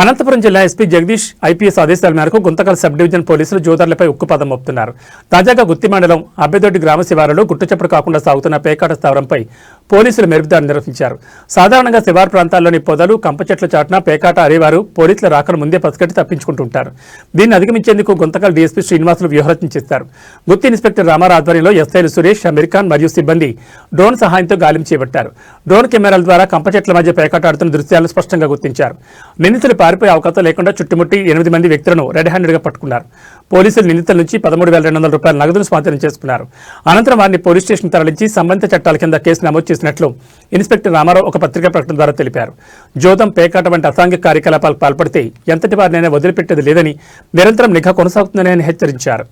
అనంతపురం జిల్లా SP Jagadish IPS ఆదేశాల మేరకు గుంతకల్ సబ్ డివిజన్ పోలీసులు జోదర్లపై ఉక్కుపదం మోపుతున్నారు. తాజాగా గుత్తి మండలం అబ్బెదొడ్డి గ్రామ శివారులో గుట్టుచప్పుడు కాకుండా సాగుతున్న పేకాట స్థావరంపై పోలీసులు మెరుపుదాడి నిర్వహించారు. సాధారణంగా శివారు ప్రాంతాల్లోని పొదలు కంప చెట్ల చాటున పేకాట అరేవారు పోలీసుల రాకను ముందే పసిగట్టి తప్పించుకుంటుంటారు. దీన్ని అధిగమించేందుకు గుంతకల్ డీఎస్పీ శ్రీనివాసులు వ్యూహరచన చేస్తారు. గుత్తి ఇన్స్పెక్టర్ రామారావు ఆధ్వర్యంలో ఎస్ఐలు సురేష్ అమీర్ ఖాన్ మరియు సిబ్బంది డ్రోన్ సహాయంతో గాలిం చేపట్టారు. డ్రోన్ కెమెరాల ద్వారా కంప చెట్ల మధ్య పేకాట ఆడుతున్న దృశ్యాలను స్పష్టంగా గుర్తించారు. నిందితులు పారిపోయే అవకాశం లేకుండా చుట్టుముట్టి ఎనిమిది మంది వ్యక్తులను రెడ్ హ్యాండెడ్గా పట్టుకున్నారు. పోలీసులు నిందితుల నుంచి పదమూడు వేల రెండు వందల రూపాయల నగదును స్వాధీనం చేసుకున్నారు. అనంతరం వారిని పోలీస్ స్టేషన్ తరలించి సంబంధిత చట్టాల కింద కేసు నమోదు చేసినట్లు ఇన్స్పెక్టర్ రామారావు ఒక పత్రికా ప్రకటన ద్వారా తెలిపారు. జోదం పేకాట వంటి అసాంఘిక కార్యకలాపాలకు పాల్పడితే ఎంతటి వారినైనా వదిలిపెట్టేది లేదని నిరంతరం నిఘా కొనసాగుతుందని ఆయన హెచ్చరించారు.